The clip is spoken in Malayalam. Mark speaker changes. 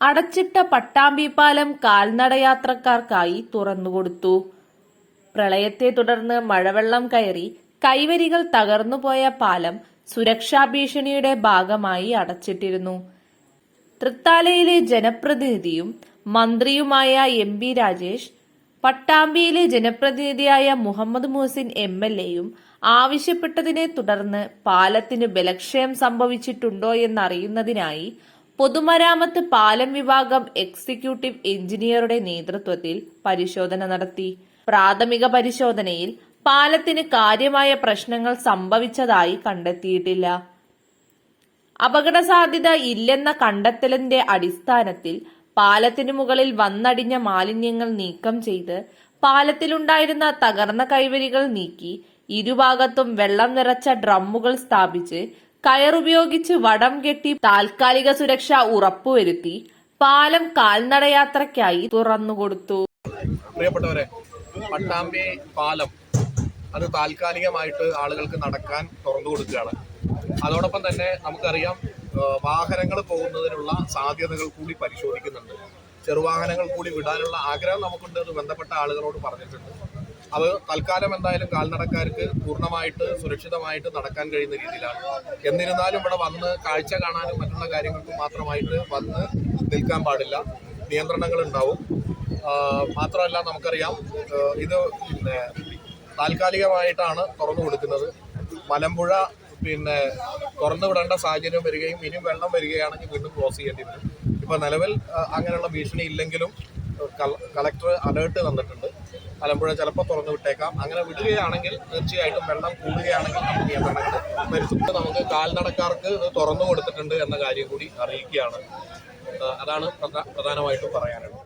Speaker 1: അടച്ചിട്ട പട്ടാമ്പി പാലം കാൽനടയാത്രക്കാർക്കായി തുറന്നുകൊടുത്തു. പ്രളയത്തെ തുടർന്ന് മഴവെള്ളം കയറി കൈവരികൾ തകർന്നുപോയ പാലം സുരക്ഷാ ഭീഷണിയുടെ ഭാഗമായി അടച്ചിട്ടിരുന്നു. തൃത്താലയിലെ ജനപ്രതിനിധിയും മന്ത്രിയുമായ എം പി രാജേഷ് പട്ടാമ്പിയിലെ ജനപ്രതിനിധിയായ മുഹമ്മദ് മുഹസിൻ എം എൽ എയും ആവശ്യപ്പെട്ടതിനെ തുടർന്ന് പാലത്തിന് ബലക്ഷയം സംഭവിച്ചിട്ടുണ്ടോ എന്നറിയുന്നതിനായി പൊതുമരാമത്ത് പാലം വിഭാഗം എക്സിക്യൂട്ടീവ് എഞ്ചിനീയറുടെ നേതൃത്വത്തിൽ പരിശോധന നടത്തി. പ്രാഥമിക പരിശോധനയിൽ പാലത്തിന് കാര്യമായ പ്രശ്നങ്ങൾ സംഭവിച്ചതായി കണ്ടെത്തിയിട്ടില്ല. അപകട സാധ്യത ഇല്ലെന്ന കണ്ടെത്തലിന്റെ അടിസ്ഥാനത്തിൽ പാലത്തിനു മുകളിൽ വന്നടിഞ്ഞ മാലിന്യങ്ങൾ നീക്കം ചെയ്ത് പാലത്തിലുണ്ടായിരുന്ന തകർന്ന കൈവരികൾ നീക്കി ഇരുഭാഗത്തും വെള്ളം നിറച്ച ഡ്രമ്മുകൾ സ്ഥാപിച്ച് കയറുപയോഗിച്ച് വടം കെട്ടി താൽക്കാലിക സുരക്ഷ ഉറപ്പുവരുത്തി പാലം കാൽനടയാത്രയ്ക്കായി തുറന്നുകൊടുത്തു.
Speaker 2: പ്രിയപ്പെട്ടവരെ പട്ടാമ്പി പാലം അത് താൽക്കാലികമായിട്ട് ആളുകൾക്ക് നടക്കാൻ തുറന്നു കൊടുക്കുകയാണ് അതോടൊപ്പം തന്നെ നമുക്കറിയാം വാഹനങ്ങൾ പോകുന്നതിനുള്ള സാധ്യതകൾ കൂടി പരിശോധിക്കുന്നുണ്ട്. ചെറുവാഹനങ്ങൾ കൂടി വിടാനുള്ള ആഗ്രഹം നമുക്കുണ്ട് ബന്ധപ്പെട്ട ആളുകളോട് പറഞ്ഞിട്ടുണ്ട്. അത് തൽക്കാലം എന്തായാലും കാൽനടക്കാർക്ക് പൂർണമായിട്ട് സുരക്ഷിതമായിട്ട് നടക്കാൻ കഴിയുന്ന രീതിയിലാണ്. എന്നിരുന്നാലും ഇവിടെ വന്ന് കാഴ്ച കാണാനും മറ്റുള്ള കാര്യങ്ങൾക്കും മാത്രമായിട്ട് വന്ന് നിൽക്കാൻ പാടില്ല. നിയന്ത്രണങ്ങൾ ഉണ്ടാവും മാത്രമല്ല നമുക്കറിയാം ഇത് പിന്നെ താൽക്കാലികമായിട്ടാണ് തുറന്നു കൊടുക്കുന്നത്. മലമ്പുഴ പിന്നെ തുറന്നു വിടേണ്ട സാഹചര്യം വരികയും ഇനിയും വെള്ളം വരികയാണെങ്കിൽ വീണ്ടും ക്ലോസ് ചെയ്യേണ്ടി വരും. ഇപ്പോൾ നിലവിൽ അങ്ങനെയുള്ള ഭീഷണി ഇല്ലെങ്കിലും കള- കളക്ടർ അലേർട്ട് തന്നിട്ടുണ്ട്. മലമ്പുഴ ചിലപ്പോൾ തുറന്നു വിട്ടേക്കാം. അങ്ങനെ വിടുകയാണെങ്കിൽ തീർച്ചയായിട്ടും വെള്ളം കൂടുകയാണെങ്കിൽ നമുക്ക് നിയന്ത്രണങ്ങൾ വരുത്തും. നമുക്ക് കാൽനടക്കാർക്ക് ഇത് തുറന്നു കൊടുത്തിട്ടുണ്ട് എന്ന കാര്യം കൂടി അറിയിക്കുകയാണ്. അതാണ് പ്രധാ- പ്രധാനമായിട്ടും പറയാനുള്ളത്.